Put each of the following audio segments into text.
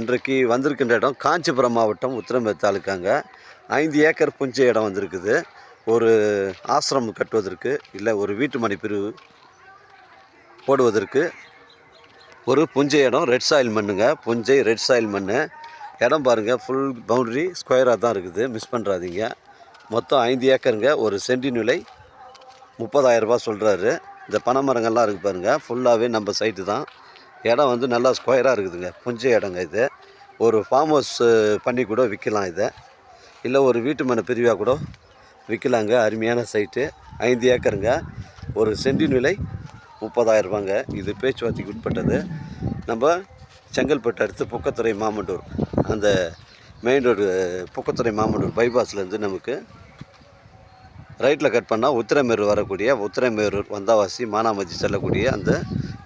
இன்றைக்கு வந்திருக்கின்ற இடம் காஞ்சிபுரம் மாவட்டம் உத்திரமேர் தாலுக்காங்க ஐந்து ஏக்கர் புஞ்சை இடம் வந்திருக்குது. ஒரு ஆசிரமம் கட்டுவதற்கு இல்லை ஒரு வீட்டு மனை பிரிவு போடுவதற்கு ஒரு புஞ்சை இடம் ரெட் சாயில் மண்ணுங்க. புஞ்சை ரெட் சாயில் மண் இடம் பாருங்கள் ஃபுல் பவுண்டரி ஸ்கொயராக தான் இருக்குது. மிஸ் பண்ணுறாதீங்க மொத்தம் ஐந்து ஏக்கருங்க. ஒரு சென்டின் விலை முப்பதாயிரரூபா சொல்கிறாரு இந்த பனைமரங்கள்லாம் இருக்குது பாருங்கள் ஃபுல்லாகவே நம்ம சைட்டு தான். இடம் வந்து நல்லா ஸ்கொயராக இருக்குதுங்க. புஞ்ச இடங்க இது. ஒரு ஃபார்ம் ஹவுஸ் பண்ணி கூட விற்கலாம் இதை. இல்லை ஒரு வீட்டு மனை பிரிவாக கூட விற்கலாங்க அருமையான சைட்டு ஐந்து ஏக்கருங்க. ஒரு சென்டின் விலை முப்பதாயிரம் ரூபாங்க. இது பேச்சுவார்த்தைக்கு உட்பட்டது. நம்ம செங்கல்பட்டு அடுத்து புக்கத்துறை மாமண்டூர். அந்த மெயின் ரோடு புக்கத்துறை மாமண்டூர் பைபாஸ்லேருந்து நமக்கு ரைட்டில் கட் பண்ணால் உத்திரமேரூர் வரக்கூடிய உத்திரமேரூர் வந்தாவாசி மானாமதி செல்லக்கூடிய அந்த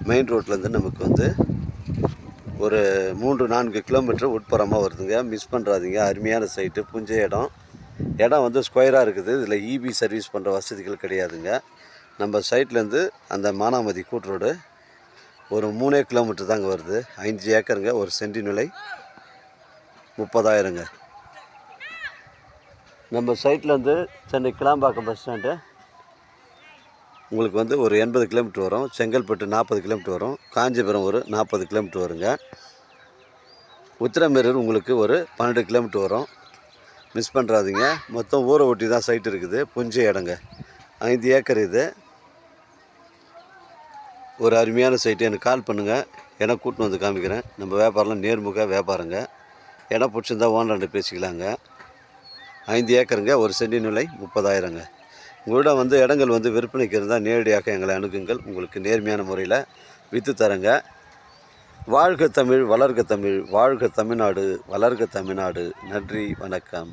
மெயின் ரோட்லேருந்து நமக்கு வந்து ஒரு மூன்று நான்கு கிலோமீட்டர் உட்புறமாக வருதுங்க. மிஸ் பண்ணுறாதீங்க அருமையான சைட்டு புஞ்ச இடம். இடம் வந்து ஸ்கொயராக இருக்குது. இதில் இபி சர்வீஸ் பண்ணுற வசதிகள் கிடையாதுங்க. நம்ம சைட்லேருந்து அந்த மானாமதி கூட்டு ஒரு மூணே கிலோமீட்டர் தாங்க வருது. அஞ்சு ஏக்கருங்க. ஒரு சென்டி நிலை முப்பதாயிரங்க. நம்ம சைட்லேருந்து சென்னை கிளாம்பாக்கம் பஸ் ஸ்டாண்டு உங்களுக்கு வந்து ஒரு எண்பது கிலோமீட்டர் வரும். செங்கல்பட்டு நாற்பது கிலோமீட்டர் வரும். காஞ்சிபுரம் ஒரு நாற்பது கிலோமீட்டர் வருங்க. உத்திரமேரூர் உங்களுக்கு ஒரு பன்னெண்டு கிலோமீட்டர் வரும். மிஸ் பண்ணுறாதீங்க மொத்தம் ஊரை ஒட்டி தான் சைட் இருக்குது. புஞ்சை இடங்க. ஐந்து ஏக்கர் இது. ஒரு அருமையான சைட்டு எனக்கு கால் பண்ணுங்கள் எனக்கு கூட்டின்னு வந்து காமிக்கிறேன். நம்ம வியாபாரம்லாம் நேர்முக வியாபாரங்க. இடம் பிடிச்சிருந்தா ஓனர்கிட்ட பேசிக்கலாங்க. ஐந்து ஏக்கருங்க. ஒரு சென்டின் விலை முப்பதாயிரங்க. உங்களிடம் வந்து இடங்கள் வந்து விற்பனைக்கு இருந்தால் நேரடியாக எங்களை அணுகுங்கள். உங்களுக்கு நேர்மையான முறையில் விற்று தரங்க. வாழ்க தமிழ் வளர்க தமிழ் வாழ்க தமிழ்நாடு வளர்க தமிழ்நாடு. நன்றி வணக்கம்.